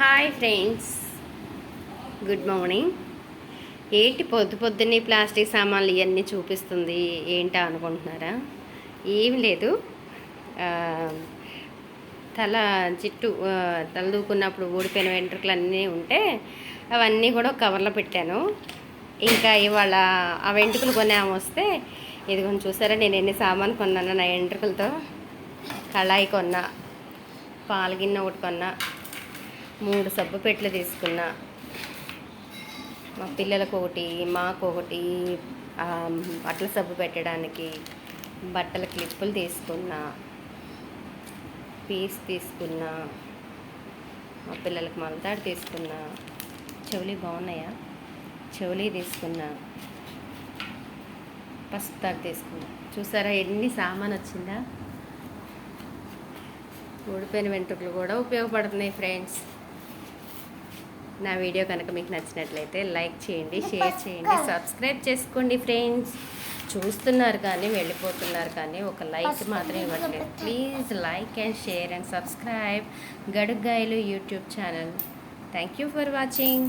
Hi friends good morning ఏంటి పొద్దు పొద్దున్నే ప్లాస్టిక్ సామాన్లు ఇవన్నీ చూపిస్తుంది? ఏంటా అనుకుంటున్నారా? ఏం లేదు. తల జిట్టు తల దూకున్నప్పుడు ఊడిపోయిన వెంట్రుకలు అన్నీ ఉంటే అవన్నీ కూడా కవర్లో పెట్టాను. ఇంకా ఇవాళ ఆ వెంట్రుకలు కొని ఆమె వస్తే ఇదిగోని చూసారా నేను ఎన్ని సామాన్ కొన్నాను నా వెంట్రుకలతో. కళాయి కొన్నా పాల గిన్నె ఒకటి కొన్నా. మూడు సబ్బు పెట్లు తీసుకున్నా. మా పిల్లలకు ఒకటి మాకు ఒకటి బట్టల సబ్బు పెట్టడానికి బట్టల క్లిప్పులు తీసుకున్నా. పీస్ తీసుకున్నా. మా పిల్లలకు మలతాడు తీసుకున్నా. చెవులి బాగున్నాయా? చెవులి తీసుకున్నా. పసుపు తాడు తీసుకున్నా. చూసారా ఎన్ని సామాన్ వచ్చిందా? ఊడిపోయిన వెంట్రుకలు కూడా ఉపయోగపడుతున్నాయి ఫ్రెండ్స్. నా వీడియో కనుక మీకు నచ్చినట్లయితే లైక్ చేయండి షేర్ చేయండి సబ్స్క్రైబ్ చేసుకోండి ఫ్రెండ్స్. చూస్తున్నారు కానీ వెళ్ళిపోతున్నారు కానీ ఒక లైక్ మాత్రం ఇవ్వట్లేదు please like and share and subscribe. గడుగ్గాయలు YouTube channel. Thank you for watching.